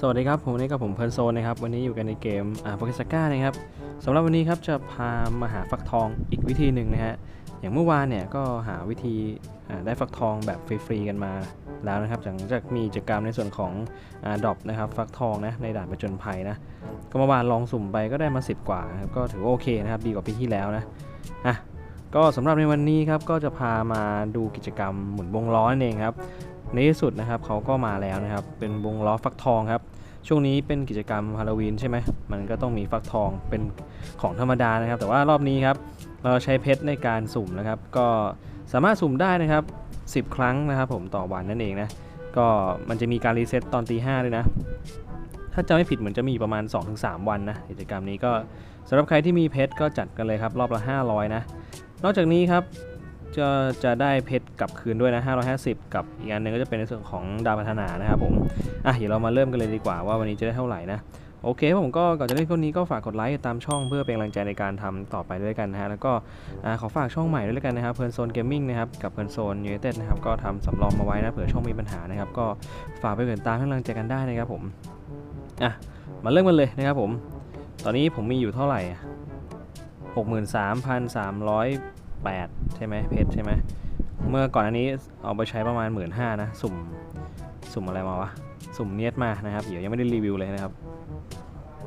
สวัสดีครับ ผมนนี้กับผมเพลินโซนนะครับ วันนี้อยู่กันในเกมอ่าโปเกสก้านะครับสำหรับวันนี้ครับจะพามาหาฟักทองอีกวิธีหนึ่งนะฮะอย่างเมื่อวานเนี่ยก็หาวิธีอ่าได้ฟักทองแบบฟรีๆกันมาแล้วนะครับหลังจากมีกิจกรรมในส่วนของอ่าดรอปนะครับฟักทองนะในด่านประจนภัยนะก็เมื่อวานลองสุ่มไปก็ได้มา 10 กว่าครับก็ถือว่าโอเคนะครับดีกว่าปีที่แล้วนะอะก็สำหรับในวันนี้ครับก็จะพามาดูกิจกรรมหมุนวงล้อนั่นเองครับ ในที่สุดนะครับเขาก็มาแล้วนะครับ เป็นวงล้อฟักทองครับ ช่วงนี้เป็นกิจกรรมฮาโลวีนใช่ไหมมันก็ต้องมีฟักทองเป็นของธรรมดานะครับ แต่ว่ารอบนี้ครับเราใช้เพชรในการสุ่มนะครับ ก็สามารถสุ่มได้นะครับ 10 ครั้งนะครับผมต่อวันนั่นเองนะก็มันจะมีการรีเซ็ตตอนตีห้าด้วยนะ ถ้าจำไม่ผิดเหมือนจะมีประมาณ 2-3 วันนะกิจกรรมนี้ก็สำหรับใครที่มีเพชรก็จัดกันเลยครับรอบละ 500 นะนอกจากนี้ครับ จะจะได้เพชรกลับคืนด้วยนะ 550 กับอีกอันหนึงก็จะเป็นในส่วนของดาวพัฒนานะครับผมอะเดี๋ยวเรามาเริ่มกันเลยดีกว่าว่าวันนี้จะได้เท่าไหร่นะโอเคผมก็ก่อนจะเล่นพวนี้ก็ฝากกดไลค์ตามช่องเพื่อเป็นกำลังใจในการทำต่อไปด้วยกันนะฮะแล้วก็ขอฝากช่องใหม่ด้วยกันนะครับเพลินโซนเกมมิ่งนะครับกับเพลินโซนยูไนเต็ดนะครับก็ทำสำรองมาไว้นะเผื่อช่องมีปัญหานะครับก็ฝากไปเปิดตามให้กำลังใจกันได้นะครับผมอะมาเริ่มกันเลยนะครับผม ตอนนี้ผมมีอยู่เท่าไหร่อ 8ใช่ไหมเพชรใช่ไหมเมื่อก่อนอันนี้เอาไปใช้ประมาณ 1 5ื่นนะ สุ่มสุ่มอะไรมาวะ สุ่มเนียดมานะครับ เดี๋ยวยังไม่ได้รีวิวเลยนะครับ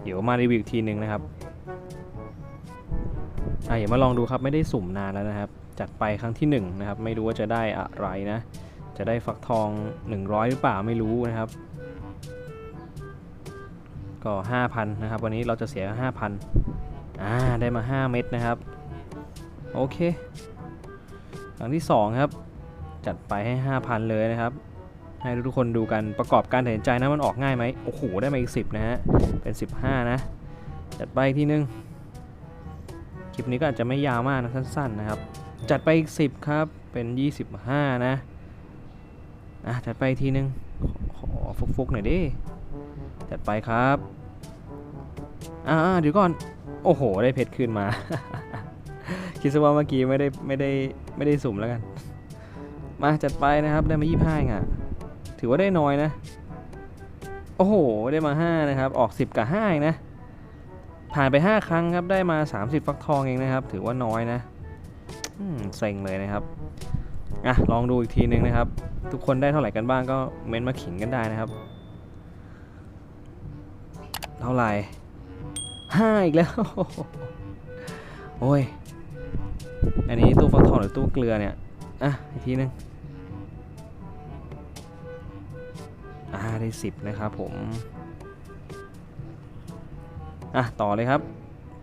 เดี๋ยวมารีวิวอีกทีนึงนะครับอะเดี๋ยวมาลองดูครับไม่ได้สุ่มนานแล้วนะครับ จัดไปครั้งที่1นะครับไม่รู้ว่าจะได้อะไรนะ จะได้ฟักทอง 100 หรือเปล่าไม่รู้นะครับ ก็ 5,000 นะครับ วันนี้เราจะเสีย 5,000อ่าได้มา 5 เม็ดนะครับ โอเคครั้งที่ 2 ครับ จัดไปให้ 5,000 เลยนะครับ ให้ทุกคนดูกันประกอบการตัดสินใจนะมันออกง่ายไหมโอ้โห ได้มาอีก 10 นะฮะ เป็น 15 นะ จัดไปอีกทีนึง คลิปนี้ก็อาจจะไม่ยาวมากนะ สั้นๆนะครับ จัดไปอีก 10 ครับ เป็น 25 นะอะจัดไปอีกทีนึง ขอฟุกๆหน่อยดิ จัดไปครับ อ่าเดี๋ยวก่อน โอ้โห ได้เพชรคืนมา คิดซะว่าเมื่อกี้ไม่ได้ไม่ได้ไม่ได้สุ่มแล้วกัน มาจัดไปนะครับได้มา25เองอะถือว่าได้น้อยนะ โอ้โห ได้มา 5 นะครับ ออก 10 กับ5เองนะ ผ่านไป 5 ครั้งครับได้มา 30 ฟักทองเองนะครับ ถือว่าน้อยนะอืมเซ็งเลยนะครับอะลองดูอีกทีนึงนะครับ ทุกคนได้เท่าไหร่กันบ้างก็เม้นมาขิงกันได้นะครับ เท่าไหร่5อีกแล้ว โอ้ย อันนี้ตู้ฟักทองหรือตู้เกลือเนี่ย อะ อีกทีนึง อ่า ได้สิบนะครับผม อะ ต่อเลยครับ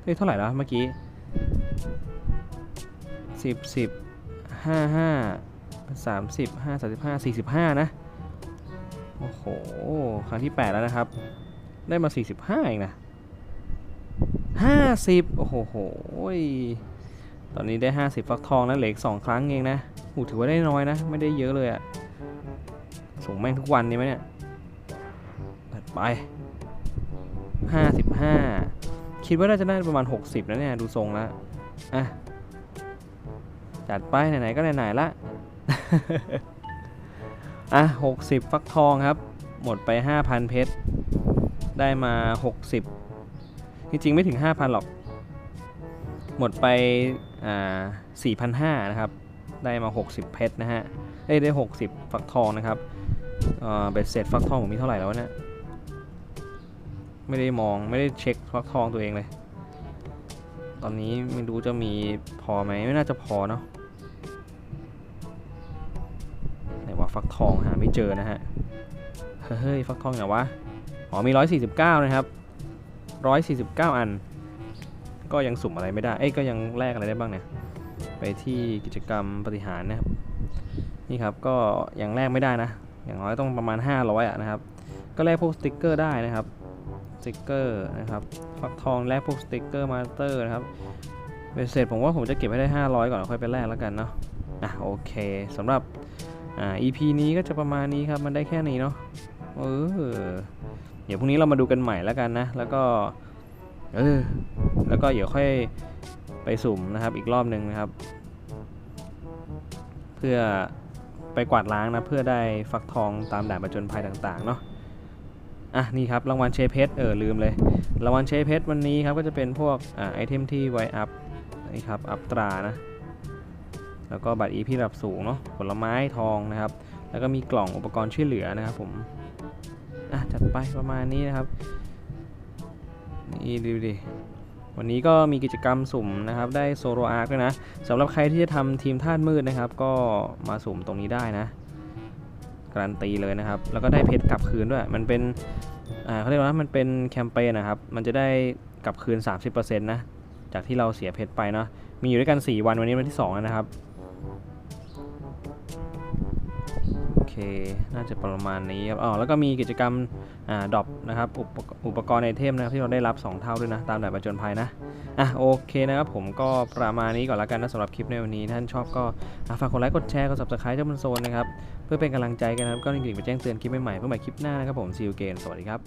เฮ้ย เท่าไหร่แล้วเมื่อกี้สิบสิบห้าห้าสามสิบห้าสามสิบห้าสี่สิบห้านะ โอ้โห ครั้งที่แปดแล้วนะครับ ได้มาสี่สิบห้าเองนะห้าสิบโอ้โห ตอนนี้ได้ 50 ฟักทองแล้วเหลืออีก2ครั้งเองนะหูถือว่าได้น้อยนะ ไม่ได้เยอะเลยอะส่งแม่งทุกวันนี่ไหมเนี่ยตัดไป 55 คิดว่าน่าจะได้ประมาณ 60แล้วเนี่ย ดูทรงแล้วอะ จัดไปไหนๆก็ไหนๆละ อะ 60 ฟักทองครับ หมดไป 5,000 เพชร ได้มา 60 จริงๆ ไม่ถึง 5,000 หรอก หมดไปอ่า4,500นะครับ ได้มา 60 เพชรนะฮะเอ้ยได้ 60 ฟักทองนะครับเออเบ็ดเสร็จฟักทองผมมีเท่าไหร่แล้ววะเนี่ยไม่ได้มองไม่ได้เช็คฟักทองตัวเองเลย ตอนนี้ไม่รู้จะมีพอไหมไม่น่าจะพอเนาะไหนว่าฟักทองหาไม่เจอนะฮะเฮ้ยฟักทองไหนวะอ๋อมี 149 นะครับ 149 อัน ก็ยังสุ่มอะไรไม่ได้ เอ้ยก็ยังแลกอะไรได้บ้างเนี่ย ไปที่กิจกรรมปฏิหารนะครับ นี่ครับก็ยังแลกไม่ได้นะ อย่างน้อยต้องประมาณ 500อะนะครับ ก็แลกพวกสติกเกอร์ได้นะครับ สติกเกอร์นะครับ ฟักทองแลกพวกสติกเกอร์มาสเตอร์นะครับเป็นเสร็จผมว่าผมจะเก็บให้ได้ 500 ก่อนค่อยไปแลกแล้วกันเนาะ อะโอเคสำหรับอ่า EP นี้ก็จะประมาณนี้ครับมันได้แค่นี้เนาะ เออ เดี๋ยวพรุ่งนี้เรามาดูกันใหม่แล้วกันนะ แล้วก็ เออ แล้วก็เดี๋ยวค่อยไปสุ่มนะครับอีกรอบหนึ่งนะครับ เพื่อไปกวาดล้างนะเพื่อได้ฟักทองตามด่านประจนภัยต่างๆเนาะอะนี่ครับรางวัลเชเพชรเออลืมเลยรางวัลเชเพชรวันนี้ครับก็จะเป็นพวกอ่าไอเทมที่ไว้อัพนี่ครับอัพตรานะแล้วก็บัตร EP ระดับสูงเนาะผลไม้ทองนะครับ แล้วก็มีกล่องอุปกรณ์ช่วยเหลือนะครับผมอะจัดไปประมาณนี้นะครับนี่ดูดิ วันนี้ก็มีกิจกรรมสุ่มนะครับได้โซโลอาร์คด้วยนะสำหรับใครที่จะทำทีมธาตุมืดนะครับ ก็มาสุ่มตรงนี้ได้นะการันตีเลยนะครับ แล้วก็ได้เพชรกลับคืนด้วย มันเป็นอ่าเขาเรียกว่ามันเป็นแคมเปญนะครับ มันจะได้กลับคืน 30%นะ จากที่เราเสียเพชรไปเนาะ มีอยู่ด้วยกัน 4 วัน วันนี้วันที่2แล้วนะครับ น่าจะประมาณนี้ครับอ๋อแล้วก็มีกิจกรรมอ่าดรอปนะครับอุปกอุปกรณ์ไอเทมนะครับที่เราได้รับ 2 เท่าด้วยนะ ตามแบบประจนภัยนะอะโอเคนะครับผมก็ประมาณนี้ก่อนแล้วกันนะสำหรับคลิปในวันนี้ ท่านชอบก็ฝากกดไลค์กดแชร์กด subscribe เจ้าบนโซนนะครับเพื่อเป็นกำลังใจกันนะครับก็ลิงก์ไปแจ้งเตือนคลิปใหม่ๆเพื่อใหม่คลิปหน้านะครับผมซีลเกนสวัสดีครับ